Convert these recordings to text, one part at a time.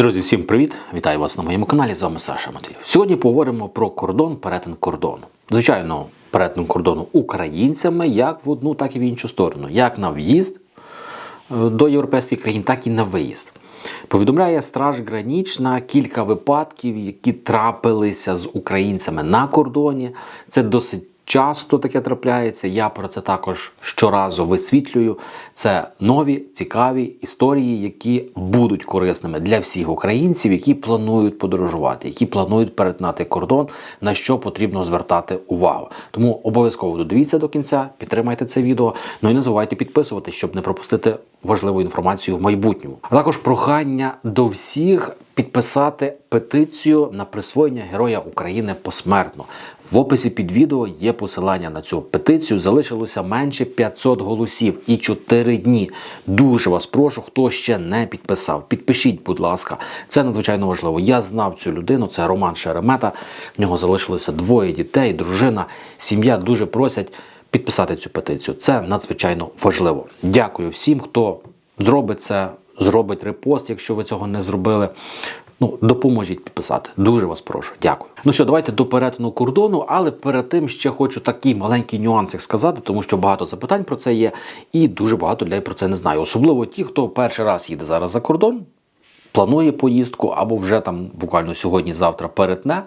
Друзі, всім привіт! Вітаю вас на моєму каналі. З вами Саша Матвіїв. Сьогодні поговоримо про кордон, перетин кордону. Звичайно, перетин кордону українцями як в одну, так і в іншу сторону, як на в'їзд е, до європейських країн, так і на виїзд. Повідомляє Страж Гранічна кілька випадків, які трапилися з українцями на кордоні. Це досить часто таке трапляється. Я про це також щоразу висвітлюю. Це нові цікаві історії, які будуть корисними для всіх українців, які планують подорожувати, які планують перетинати кордон, на що потрібно звертати увагу. Тому обов'язково додивіться до кінця, підтримайте це відео. Ну і не забувайте підписуватись, щоб не пропустити важливу інформацію в майбутньому. А також прохання до всіх підписати петицію на присвоєння Героя України посмертно. В описі під відео є посилання на цю петицію. Залишилося менше 500 голосів і 4 дні. Дуже вас прошу, хто ще не підписав. Підпишіть, будь ласка, це надзвичайно важливо. Я знав цю людину. Це Роман Шеремета. В нього залишилося двоє дітей, дружина, сім'я. Дуже просять підписати цю петицію. Це надзвичайно важливо. Дякую всім, хто зробить це, зробить репост, якщо ви цього не зробили. Ну, допоможіть підписати. Дуже вас прошу. Дякую. Ну що, давайте до перетину кордону, але перед тим ще хочу такий маленький нюансик сказати, тому що багато запитань про це є, і дуже багато людей про це не знає. Особливо ті, хто перший раз їде зараз за кордон, планує поїздку або вже там буквально сьогодні-завтра перетне,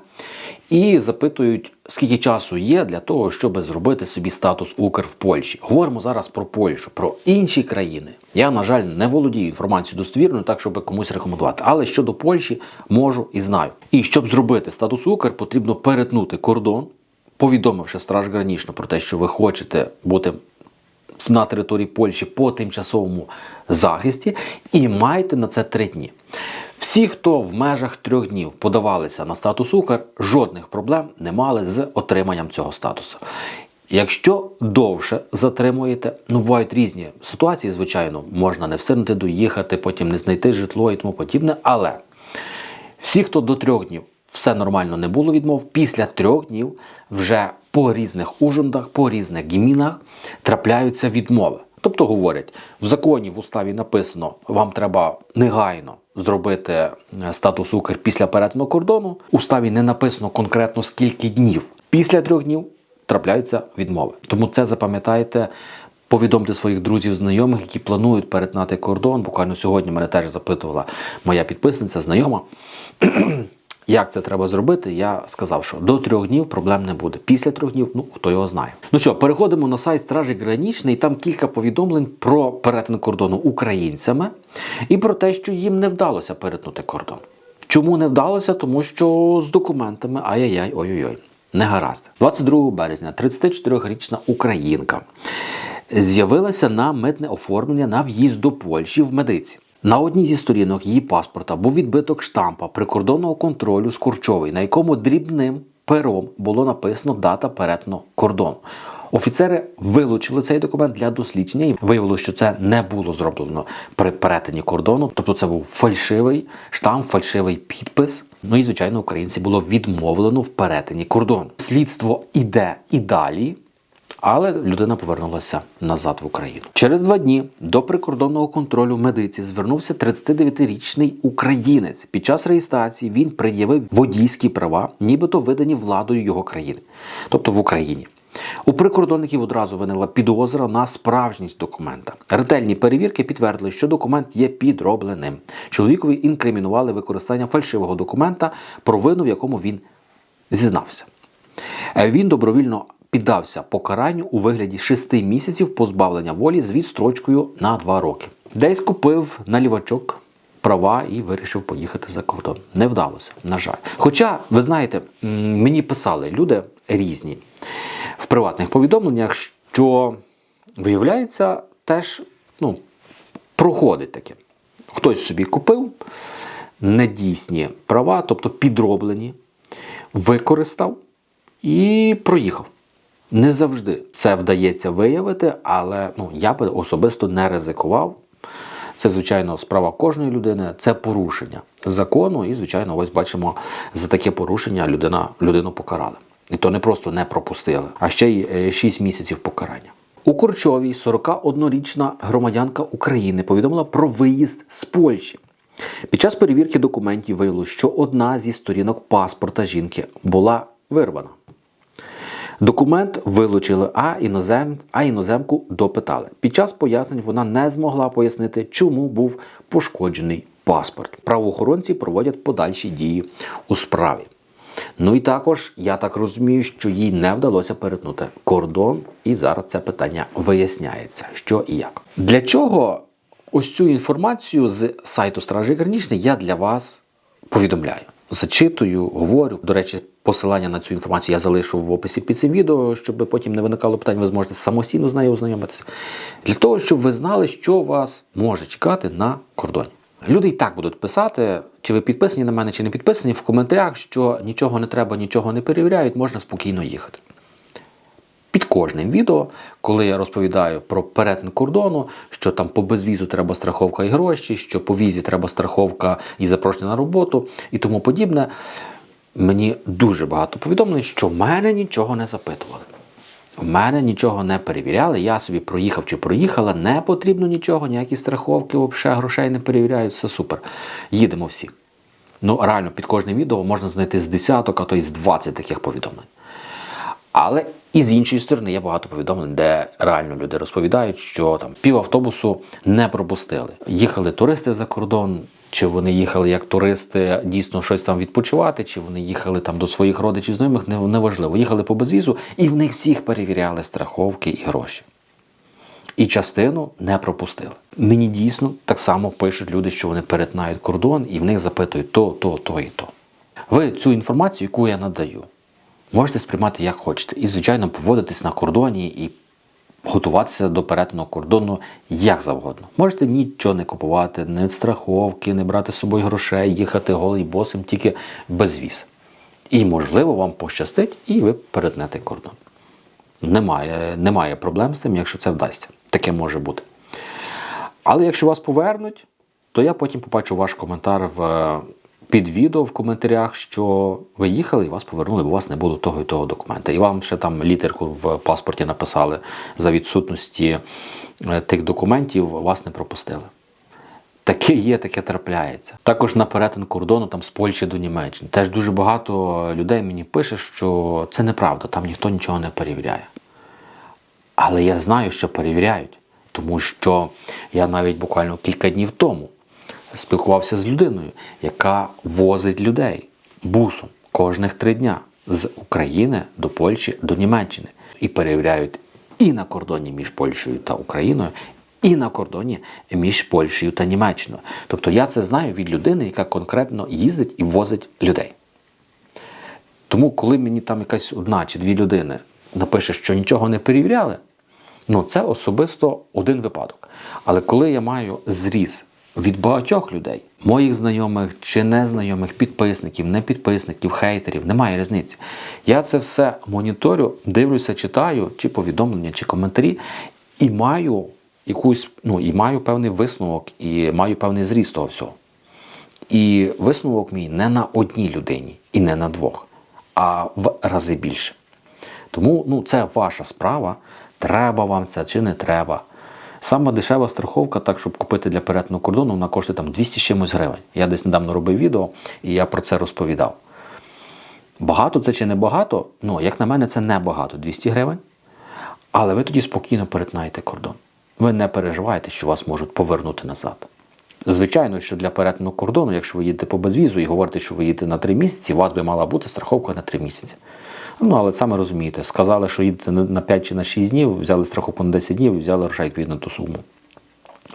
і запитують, скільки часу є для того, щоб зробити собі статус Укр в Польщі. Говоримо зараз про Польщу, про інші країни. Я, на жаль, не володію інформацією достовірною, так щоб комусь рекомендувати. Але щодо Польщі можу і знаю. І щоб зробити статус Укр, потрібно перетнути кордон, повідомивши страж гранічно про те, що ви хочете бути на території Польщі по тимчасовому захисті, і маєте на це три дні. Всі, хто в межах трьох днів подавалися на статус Укр, жодних проблем не мали з отриманням цього статусу. Якщо довше затримуєте, ну бувають різні ситуації, звичайно, можна не встигнути доїхати, потім не знайти житло і тому подібне. Але всі, хто до трьох днів все нормально не було відмов, після трьох днів вже по різних ужиндах, по різних гімінах трапляються відмови. Тобто говорять, в законі в уставі написано, вам треба негайно зробити е, статус Укр після перетину кордону. В уставі не написано конкретно скільки днів. Після трьох днів трапляються відмови. Тому це запам'ятайте. Повідомте своїх друзів, знайомих, які планують перетинати кордон. Буквально сьогодні мене теж запитувала моя підписниця, знайома. Як це треба зробити? Я сказав, що до трьох днів проблем не буде. Після трьох днів, ну хто його знає. Ну що, переходимо на сайт Стражі Гранічний. Там кілька повідомлень про перетин кордону українцями і про те, що їм не вдалося перетнути кордон. Чому не вдалося? Тому що з документами ай-яй-яй, ой-ой-ой, не гаразд. 22 березня 34-річна українка з'явилася на митне оформлення на в'їзд до Польщі в медиці. На одній зі сторінок її паспорта був відбиток штампа прикордонного контролю з Курчовий, на якому дрібним пером було написано дата перетину кордону. Офіцери вилучили цей документ для дослідження і виявилося, що це не було зроблено при перетині кордону. Тобто це був фальшивий штамп, фальшивий підпис. Ну і звичайно, українці було відмовлено в перетині кордону. Слідство іде і далі. Але людина повернулася назад в Україну. Через два дні до прикордонного контролю медиці звернувся 39-річний українець. Під час реєстрації він пред'явив водійські права, нібито видані владою його країни, тобто в Україні. У прикордонників одразу виникла підозра на справжність документа. Ретельні перевірки підтвердили, що документ є підробленим. Чоловікові інкримінували використання фальшивого документа, про вину, в якому він зізнався. Е, Він добровільно піддався покаранню у вигляді 6 місяців позбавлення волі з відстрочкою на 2 роки. Десь купив на лівачок права і вирішив поїхати за кордон. Не вдалося, на жаль. Хоча, ви знаєте, мені писали люди різні в приватних повідомленнях, що виявляється, теж ну, проходить таке. Хтось собі купив недійсні права, тобто підроблені, використав і проїхав. Не завжди це вдається виявити, але ну, я би особисто не ризикував. Це, звичайно, справа кожної людини, це порушення закону, і, звичайно, ось бачимо, за таке порушення людина, людину покарали. І то не просто не пропустили, а ще й 6 місяців покарання. У Курчовій 41-річна громадянка України повідомила про виїзд з Польщі. Під час перевірки документів виявилося, що одна зі сторінок паспорта жінки була вирвана. Документ вилучили, а, інозем, а іноземку допитали. Під час пояснень вона не змогла пояснити, чому був пошкоджений паспорт. Правоохоронці проводять подальші дії у справі. Ну і також я так розумію, що їй не вдалося перетнути кордон, і зараз це питання виясняється, що і як. Для чого ось цю інформацію з сайту Стражі Гранічний я для вас повідомляю. Зачитую, говорю. До речі, посилання на цю інформацію я залишу в описі під цим відео, щоб потім не виникало питань, ви зможете самостійно з нею ознайомитися. Для того, щоб ви знали, що вас може чекати на кордоні. Люди і так будуть писати, чи ви підписані на мене, чи не підписані в коментарях, що нічого не треба, нічого не перевіряють, можна спокійно їхати. Під кожним відео, коли я розповідаю про перетин кордону, що там по безвізу треба страховка і гроші, що по візі треба страховка і запрошення на роботу і тому подібне, мені дуже багато повідомлень, що в мене нічого не запитували. У мене нічого не перевіряли. Я собі проїхав чи проїхала, не потрібно нічого, ніякі страховки, взагалі грошей не перевіряють, все супер. Їдемо всі. Ну, реально, під кожним відео можна знайти з десяток, а то й з 20 таких повідомлень. Але і з іншої сторони є багато повідомлень, де реально люди розповідають, що там пів автобусу не пропустили. Їхали туристи за кордон, чи вони їхали як туристи дійсно щось там відпочивати, чи вони їхали там до своїх родичів, знайомих, неважливо. Їхали по безвізу, і в них всіх перевіряли страховки і гроші. І частину не пропустили. Мені дійсно так само пишуть люди, що вони перетинають кордон і в них запитують то, то, то і то. Ви цю інформацію, яку я надаю, можете сприймати як хочете. І, звичайно, поводитись на кордоні і готуватися до перетину кордону як завгодно. Можете нічого не купувати, не страховки, не брати з собою грошей, їхати голий босим, тільки безвіз. І, можливо, вам пощастить, і ви перетнете кордон. Немає, немає проблем з тим, якщо це вдасться. Таке може бути. Але якщо вас повернуть, то я потім побачу ваш коментар в, під відео в коментарях, що ви їхали і вас повернули, бо у вас не було того і того документа. І вам ще там літерку в паспорті написали за відсутності е, тих документів, вас не пропустили. Таке є, таке трапляється. Також на перетин кордону там з Польщі до Німеччини. Теж дуже багато людей мені пише, що це неправда, там ніхто нічого не перевіряє. Але я знаю, що перевіряють, тому що я навіть буквально кілька днів тому спілкувався з людиною, яка возить людей бусом кожних три дня з України до Польщі до Німеччини і перевіряють і на кордоні між Польщею та Україною, і на кордоні між Польщею та Німеччиною. Тобто я це знаю від людини, яка конкретно їздить і возить людей. Тому, коли мені там якась одна чи дві людини напише, що нічого не перевіряли, ну це особисто один випадок. Але коли я маю зріз від багатьох людей, моїх знайомих чи незнайомих, підписників, не підписників, хейтерів, немає різниці. Я це все моніторю, дивлюся, читаю, чи повідомлення, чи коментарі, і маю якусь, ну і маю певний висновок, і маю певний зріз того всього. І висновок мій не на одній людині і не на двох, а в рази більше. Тому ну, це ваша справа, треба вам це чи не треба. Саме дешева страховка, так, щоб купити для перетину кордону, вона коштує там 200 з чимось гривень. Я десь недавно робив відео і я про це розповідав. Багато це чи не багато? Ну, як на мене, це не багато 200 гривень. Але ви тоді спокійно перетинаєте кордон. Ви не переживаєте, що вас можуть повернути назад. Звичайно, що для перетину кордону, якщо ви їдете по безвізу і говорите, що ви їдете на 3 місяці, у вас би мала бути страховка на 3 місяці. Ну, але саме розумієте, сказали, що їдете на- на 5 чи на 6 днів, взяли страховку на 10 днів і взяли грошей відповідно ту суму.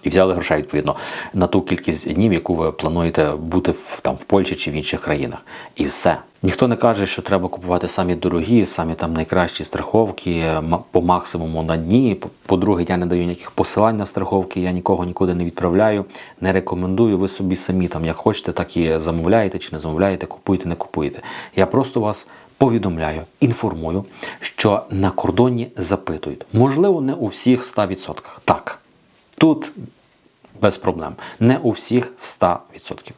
І взяли грошей відповідно на ту кількість днів, яку ви плануєте бути в, там, в Польщі чи в інших країнах. І все. Ніхто не каже, що треба купувати самі дорогі, самі там найкращі страховки по максимуму на дні. По- По-друге, я не даю ніяких посилань на страховки, я нікого нікуди не відправляю, не рекомендую. Ви собі самі там як хочете, так і замовляєте чи не замовляєте, купуєте, не купуєте. Я просто вас повідомляю, інформую, що на кордоні запитують. Можливо, не у всіх 100%. Так. Тут без проблем. Не у всіх в 100%.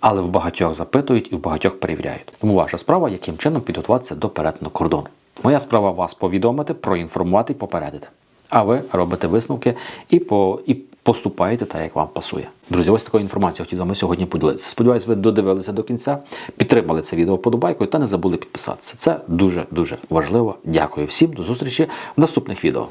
Але в багатьох запитують і в багатьох перевіряють. Тому ваша справа, яким чином підготуватися до перетину кордону. Моя справа вас повідомити, проінформувати і попередити. А ви робите висновки і, по, і поступаєте так, як вам пасує. Друзі, ось такою інформацією хотів з вами сьогодні поділитися. Сподіваюсь, ви додивилися до кінця, підтримали це відео подобайкою та не забули підписатися. Це дуже дуже важливо. Дякую всім. До зустрічі в наступних відео.